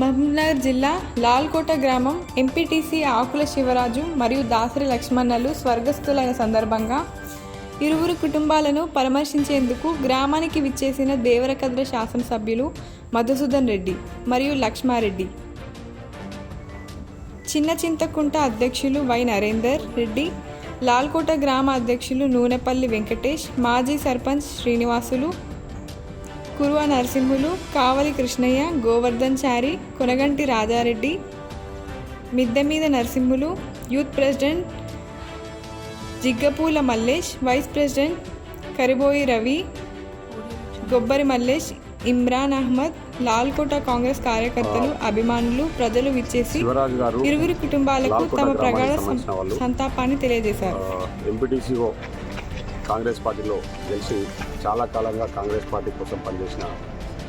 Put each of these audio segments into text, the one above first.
మహబూబ్నగర్ జిల్లా లాల్కోట గ్రామం ఎంపీటీసీ ఆకుల శివరాజు మరియు దాసరి లక్ష్మణలు స్వర్గస్థులైన సందర్భంగా ఇరువురు కుటుంబాలను పరామర్శించేందుకు గ్రామానికి విచ్చేసిన దేవరకద్ర శాసనసభ్యులు మధుసూదన్ రెడ్డి మరియు లక్ష్మారెడ్డి. చిన్న చింతకుంట అధ్యక్షులు వై నరేందర్ రెడ్డి లాల్కోట గ్రామ అధ్యక్షులు నూనెపల్లి వెంకటేష్ మాజీ సర్పంచ్ శ్రీనివాసులు కురువ నరసింహులు కావలి కృష్ణయ్య గోవర్ధన్ చారి కొనగంటి రాజారెడ్డి మిద్దె మీద Narasimhulu youth president Jiggapula Mallesh vice president Kariboyi Ravi Gobbari Mallesh Imran Ahmed Lalkota Congress కార్యకర్తలు అభిమానులు ప్రజలు విచ్చేసి ఇరువురు కుటుంబాలకు తమ ప్రగాఢ. సంతాపాన్ని తెలియజేశారు కాంగ్రెస్ పార్టీలో గెలిచి చాలా కాలంగా కాంగ్రెస్ పార్టీ కోసం పనిచేసిన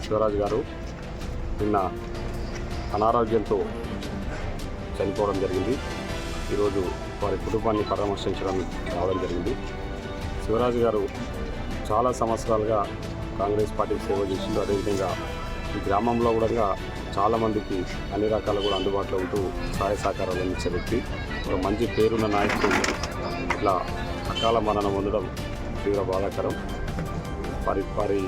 శివరాజ్ గారు నిన్న అనారోగ్యంతో చనిపోవడం జరిగింది. ఈరోజు వారి కుటుంబాన్ని పరామర్శించడం రావడం జరిగింది. శివరాజు గారు చాలా సంవత్సరాలుగా కాంగ్రెస్ పార్టీకి సేవ చేసిండు. అదేవిధంగా ఈ గ్రామంలో కూడా చాలామందికి అన్ని రకాలు కూడా అందుబాటులో ఉంటూ సహాయ సహకారాలు అందించే వ్యక్తి. ఒక మంచి పేరున్న నాయకుడు. ఇట్లా అకాల మరణం పొందడం తీవ్ర బాధాకరం. వారి వారి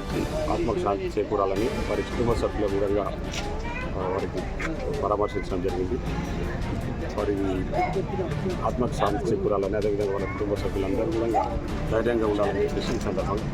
ఆత్మకు శాంతి చేకూరాలని వారి కుటుంబ సభ్యుల విధంగా వారికి పరామర్శించడం జరిగింది. వారి ఆత్మకు శాంతి చేకూరాలని అదేవిధంగా వాళ్ళ కుటుంబ సభ్యులందరూ కూడా ధైర్యంగా ఉండాలని చెప్పేసి ఈ సందర్భంగా